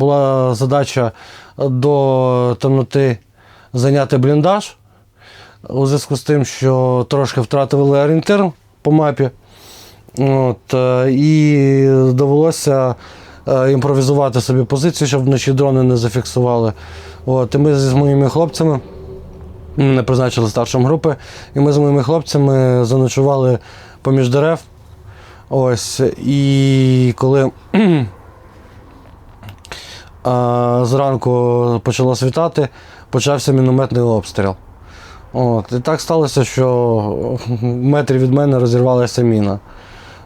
була задача до темноти зайняти бліндаж у зв'язку з тим, що трошки втратили орієнтир по мапі. От, е, і довелося е, імпровізувати собі позицію, щоб вночі дрони не зафіксували. От, і ми з моїми хлопцями мене призначили старшим групи, і ми з моїми хлопцями заночували поміж дерев. Ось. І коли а, зранку почало світати, почався мінометний обстріл. От. І так сталося, що в метрі від мене розірвалася міна.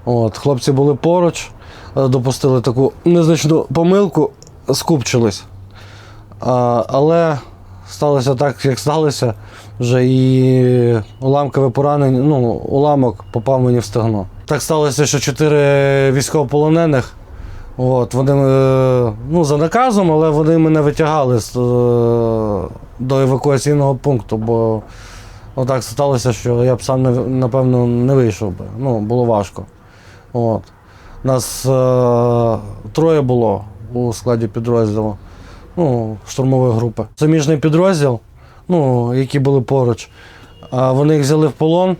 От. Хлопці були поруч, е, допустили таку незначну помилку, скупчились. А, але сталося так, як сталося, вже і уламкове поранення, ну, уламок попав мені в стегно. Так сталося, що чотири військовополонених. От, вони е, ну, за наказом, але вони мене витягали з, е, до евакуаційного пункту, бо отак сталося, що я б сам напевно не вийшов би. Ну, було важко. От. Нас е, троє було у складі підрозділу, ну, штурмової групи. Заміжний підрозділ, ну, які були поруч, а вони їх взяли в полон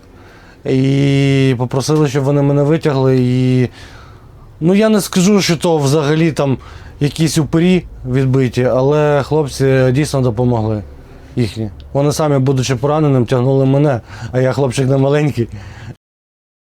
і попросили, щоб вони мене витягли. І Ну я не скажу, що то взагалі там якісь упирі відбиті, але хлопці дійсно допомогли їхні. Вони самі, будучи пораненим, тягнули мене, а я хлопчик не маленький.